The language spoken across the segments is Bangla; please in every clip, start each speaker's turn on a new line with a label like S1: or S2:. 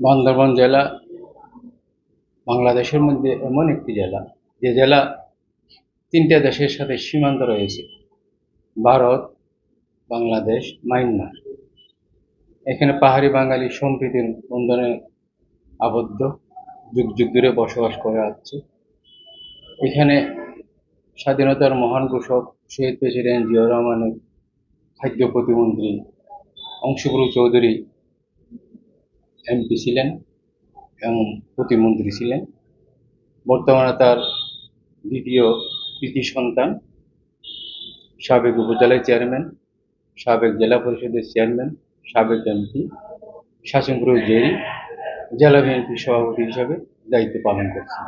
S1: বান্দরবান জেলা বাংলাদেশের মধ্যে এমন একটি জেলা, যে জেলা তিনটা দেশের সাথে সীমান্ত রয়েছে, ভারত, বাংলাদেশ, মায়ানমার। এখানে পাহাড়ি বাঙালি সম্প্রীতির বন্ধনে আবদ্ধ, যুগ যুগ ধরে বসবাস করে আসছে। এখানে স্বাধীনতার মহান ঘোষক শহীদ প্রেসিডেন্ট জিয়াউর রহমানের খাদ্য প্রতিমন্ত্রী অংশুগুরু চৌধুরী এমপি ছিলেন এবং প্রতিমন্ত্রী ছিলেন। বর্তমানে তার দ্বিতীয় কৃতি সন্তান সাবেক উপজেলার চেয়ারম্যান, সাবেক জেলা পরিষদের চেয়ারম্যান, সাবেক এমপি শাসনপুর জেরি জেলা বিএনপি সভাপতি হিসাবে দায়িত্ব পালন করছেন।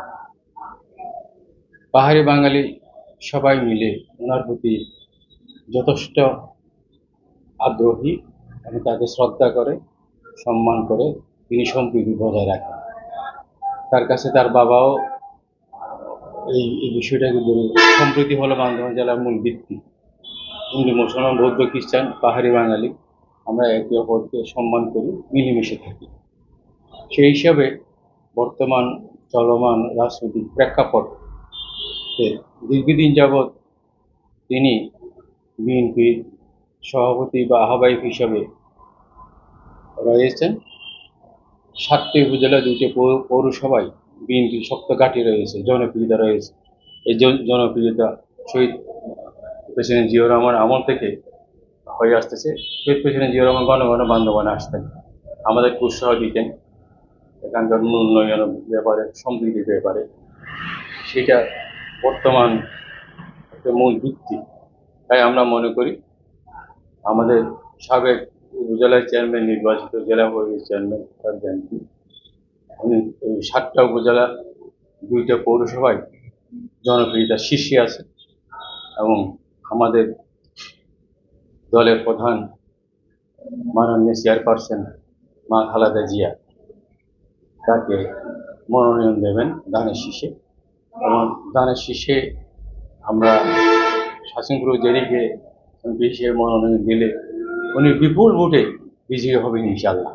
S1: পাহাড়ি বাঙালি সবাই মিলে ওনার প্রতি যথেষ্ট আগ্রহী এবং তাকে শ্রদ্ধা করে, সম্মান করে তিনি সম্প্রীতি বজায় রাখেন। তার কাছে তার বাবাও এই এই বিষয়টাকে ধরে সম্প্রীতি হলো বান্ধবান জেলার মূল ভিত্তি। হিন্দু, মুসলমান, বৌদ্ধ, খ্রিস্টান, পাহাড়ি বাঙালি, আমরা একে অপরকে সম্মান করি, মিলেমিশে থাকি। সেই হিসাবে বর্তমান চলমান রাজনৈতিক প্রেক্ষাপটে দীর্ঘদিন যাবৎ তিনি বিএনপির সভাপতি বা আহ্বায়ক হিসাবে রয়েছেন। সাতটি উপজেলা পৌর- পৌরসভায় বিএনপির শক্ত ঘাঁটি রয়েছে, জনপ্রিয়তা রয়েছে। এই জনপ্রিয়তা শহীদ প্রেসিডেন্ট জিয়াউর রহমান আমল থেকে হয়ে আসতেছে। শহীদ প্রেসিডেন্ট জিয়াউর রহমান ঘন ঘন বান্ধবানে আসতেন। আমাদের উৎসাহ দিতেন। এখানকার উন্নয়নের ব্যাপারে, সমৃদ্ধির ব্যাপারে। সেটা বর্তমান একটা মূল ভিত্তি। তাই আমরা মনে করি, আমাদের সাবেক উপজেলার চেয়ারম্যান নির্বাচিত জেলা পরিষদ চেয়ারম্যান তার জ্ঞানটি উনি এই সাতটা উপজেলা, দুইটা পৌরসভায় জনপ্রিয়তা শীর্ষে আছে এবং আমাদের দলের প্রধান মাননীয় চেয়ারপারসন মা খালাদা জিয়া, তাকে মনোনয়ন দেবেন দানের শীষে এবং দানের শীষে আমরা শাসনগুরু জেরিকে হিসেবে মনোনয়ন দিলে উনি বিপুল ভোটে বিজয়ী হবেন ইনশাল্লাহ